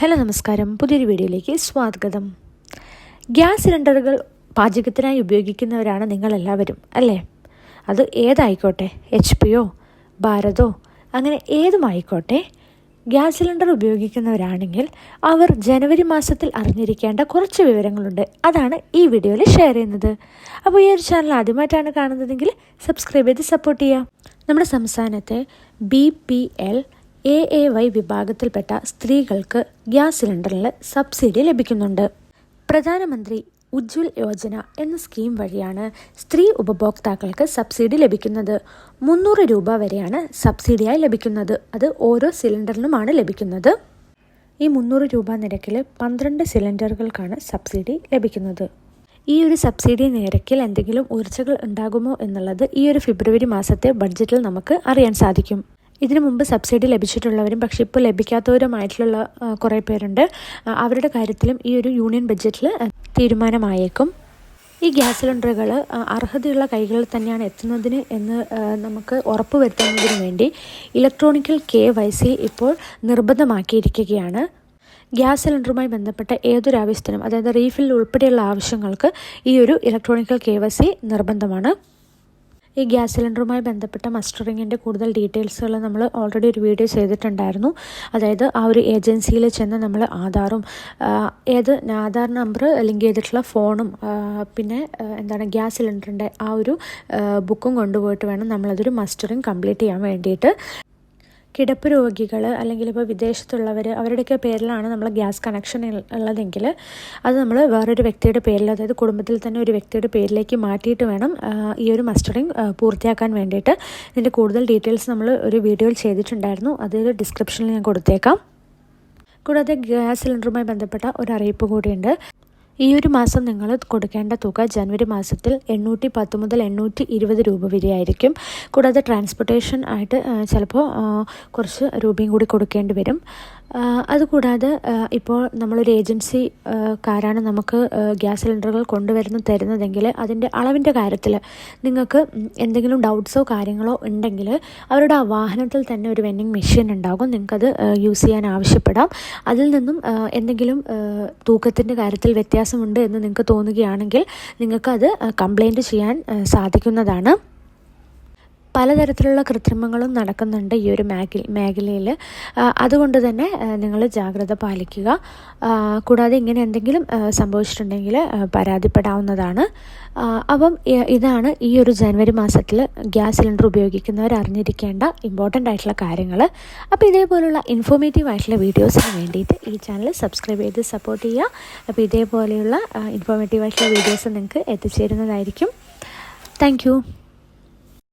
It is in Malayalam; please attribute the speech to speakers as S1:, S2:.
S1: ഹലോ നമസ്കാരം. പുതിയൊരു വീഡിയോയിലേക്ക് സ്വാഗതം. ഗ്യാസ് സിലിണ്ടറുകൾ പാചകത്തിനായി ഉപയോഗിക്കുന്നവരാണ് നിങ്ങളെല്ലാവരും അല്ലേ? അത് ഏതായിക്കോട്ടെ? എച്ച് പിയോ ഭാരതോ അങ്ങനെ ഏതുമായിക്കോട്ടെ? ഗ്യാസ് സിലിണ്ടർ ഉപയോഗിക്കുന്നവരാണെങ്കിൽ അവർ ജനുവരി മാസത്തിൽ അറിഞ്ഞിരിക്കേണ്ട കുറച്ച് വിവരങ്ങളുണ്ട്. അതാണ് ഈ വീഡിയോയിൽ ഷെയർ ചെയ്യുന്നത്. അപ്പോൾ ഈ ഒരു ചാനൽ ആദ്യമായിട്ടാണ് കാണുന്നതെങ്കിൽ സബ്സ്ക്രൈബ് ചെയ്ത് സപ്പോർട്ട് ചെയ്യുക. നമ്മുടെ സംസ്ഥാനത്തെ B P L A A Y വിഭാഗത്തിൽപ്പെട്ട സ്ത്രീകൾക്ക് ഗ്യാസ് സിലിണ്ടറിൽ സബ്സിഡി ലഭിക്കുന്നുണ്ട്. പ്രധാനമന്ത്രി ഉജ്ജ്വൽ യോജന എന്ന സ്കീം വഴിയാണ് സ്ത്രീ ഉപഭോക്താക്കൾക്ക് സബ്സിഡി ലഭിക്കുന്നത്. മുന്നൂറ് രൂപ വരെയാണ് സബ്സിഡിയായി ലഭിക്കുന്നത്. അത് ഓരോ സിലിണ്ടറിനുമാണ് ലഭിക്കുന്നത്. ഈ മുന്നൂറ് രൂപ നിരക്കിൽ പന്ത്രണ്ട് സിലിണ്ടറുകൾക്കാണ് സബ്സിഡി ലഭിക്കുന്നത്. ഈ ഒരു സബ്സിഡി നിരക്കിൽ എന്തെങ്കിലും ഉയർച്ചകൾ ഉണ്ടാകുമോ എന്നുള്ളത് ഈ ഒരു ഫെബ്രുവരി മാസത്തെ ബഡ്ജറ്റിൽ നമുക്ക് അറിയാൻ സാധിക്കും. ഇതിനു മുമ്പ് സബ്സിഡി ലഭിച്ചിട്ടുള്ളവരും പക്ഷേ ഇപ്പോൾ ലഭിക്കാത്തവരുമായിട്ടുള്ള കുറേ പേരുണ്ട്. അവരുടെ കാര്യത്തിലും ഈ ഒരു യൂണിയൻ ബഡ്ജറ്റിൽ തീരുമാനമായേക്കും. ഈ ഗ്യാസ് സിലിണ്ടറുകൾ അർഹതയുള്ള കൈകളിൽ തന്നെയാണ് എത്തുന്നതിന് എന്ന് നമുക്ക് ഉറപ്പുവരുത്തുന്നതിന് വേണ്ടി ഇലക്ട്രോണിക്കൽ കെ വൈ സി ഇപ്പോൾ നിർബന്ധമാക്കിയിരിക്കുകയാണ്. ഗ്യാസ് സിലിണ്ടറുമായി ബന്ധപ്പെട്ട ഏതൊരു ആവശ്യത്തിനും അതായത് റീഫിൽ ഉൾപ്പെടെയുള്ള ആവശ്യങ്ങൾക്ക് ഈ ഒരു ഇലക്ട്രോണിക്കൽ കെ വൈ സി നിർബന്ധമാണ്. ഈ ഗ്യാസ് സിലിണ്ടറുമായി ബന്ധപ്പെട്ട മസ്റ്ററിങ്ങിന്റെ കൂടുതൽ ഡീറ്റെയിൽസുകൾ നമ്മൾ ഓൾറെഡി ഒരു വീഡിയോ ചെയ്തിട്ടുണ്ടായിരുന്നു. അതായത് ആ ഒരു ഏജൻസിയിൽ ചെന്ന് നമ്മൾ ആധാറും ഏത് ആധാർ നമ്പർ ലിങ്ക് ചെയ്തിട്ടുള്ള ഫോണും പിന്നെ എന്താണ് ഗ്യാസ് സിലിണ്ടറിന്റെ ആ ഒരു ബുക്കും കൊണ്ടുപോയിട്ട് വേണം നമ്മളതൊരു മസ്റ്ററിങ് കംപ്ലീറ്റ് ചെയ്യാൻ വേണ്ടിയിട്ട്. കിടപ്പ് രോഗികൾ അല്ലെങ്കിൽ ഇപ്പോൾ വിദേശത്തുള്ളവർ അവരുടെയൊക്കെ പേരിലാണ് നമ്മൾ ഗ്യാസ് കണക്ഷൻ ഉള്ളതെങ്കിൽ അത് നമ്മൾ വേറൊരു വ്യക്തിയുടെ പേരിൽ അതായത് കുടുംബത്തിൽ തന്നെ ഒരു വ്യക്തിയുടെ പേരിലേക്ക് മാറ്റിയിട്ട് വേണം ഈ ഒരു മസ്റ്ററിങ് പൂർത്തിയാക്കാൻ വേണ്ടിയിട്ട്. ഇതിന്റെ കൂടുതൽ ഡീറ്റെയിൽസ് നമ്മൾ ഒരു വീഡിയോയിൽ ചെയ്തിട്ടുണ്ടായിരുന്നു. അത് ഡിസ്ക്രിപ്ഷനിൽ ഞാൻ കൊടുത്തേക്കാം. കൂടാതെ ഗ്യാസ് സിലിണ്ടറുമായി ബന്ധപ്പെട്ട ഒരു അറിയിപ്പ് കൂടിയുണ്ട്. ഈ ഒരു മാസം നിങ്ങൾ കൊടുക്കേണ്ട തുക ജനുവരി മാസത്തിൽ എണ്ണൂറ്റി പത്ത് മുതൽ എണ്ണൂറ്റി ഇരുപത് രൂപ വരെയായിരിക്കും. കൂടാതെ ട്രാൻസ്പോർട്ടേഷൻ ആയിട്ട് ചിലപ്പോൾ കുറച്ച് രൂപയും കൂടി കൊടുക്കേണ്ടി വരും. അതുകൂടാതെ ഇപ്പോൾ നമ്മളൊരു ഏജൻസി കാരാണ് നമുക്ക് ഗ്യാസ് സിലിണ്ടറുകൾ കൊണ്ടുവരുന്ന തരുന്നതെങ്കിൽ അതിന്റെ അളവിന്റെ കാര്യത്തിൽ നിങ്ങൾക്ക് എന്തെങ്കിലും ഡൗട്ട്സോ കാര്യങ്ങളോ ഉണ്ടെങ്കിൽ അവരുടെ ആ വാഹനത്തിൽ തന്നെ ഒരു വെൻഡിങ് മെഷീൻ ഉണ്ടാകും. നിങ്ങൾക്കത് യൂസ് ചെയ്യാൻ ആവശ്യപ്പെടാം. അതിൽ നിന്നും എന്തെങ്കിലും തൂക്കത്തിന്റെ കാര്യത്തിൽ വ്യത്യാസമുണ്ട് എന്ന് നിങ്ങൾക്ക് തോന്നുകയാണെങ്കിൽ നിങ്ങൾക്കത് കംപ്ലൈന്റ് ചെയ്യാൻ സാധിക്കുന്നതാണ്. പലതരത്തിലുള്ള കൃത്രിമങ്ങളും നടക്കുന്നുണ്ട് ഈ ഒരു മേഖല മേഖലയിൽ അതുകൊണ്ട് തന്നെ നിങ്ങൾ ജാഗ്രത പാലിക്കുക. കൂടാതെ ഇങ്ങനെ എന്തെങ്കിലും സംഭവിച്ചിട്ടുണ്ടെങ്കിൽ പരാതിപ്പെടാവുന്നതാണ്. അപ്പം ഇതാണ് ഈ ഒരു ജനുവരി മാസത്തിൽ ഗ്യാസ് സിലിണ്ടർ ഉപയോഗിക്കുന്നവർ അറിഞ്ഞിരിക്കേണ്ട ഇമ്പോർട്ടന്റ് ആയിട്ടുള്ള കാര്യങ്ങൾ അപ്പോൾ ഇതേപോലുള്ള ഇൻഫോർമേറ്റീവ് ആയിട്ടുള്ള വീഡിയോസിന് വേണ്ടിയിട്ട് ഈ ചാനൽ സബ്സ്ക്രൈബ് ചെയ്ത് സപ്പോർട്ട് ചെയ്യുക. അപ്പോൾ ഇതേപോലെയുള്ള ഇൻഫോർമേറ്റീവ് ആയിട്ടുള്ള വീഡിയോസ് നിങ്ങൾക്ക് എത്തിച്ചേരുന്നതായിരിക്കും. താങ്ക്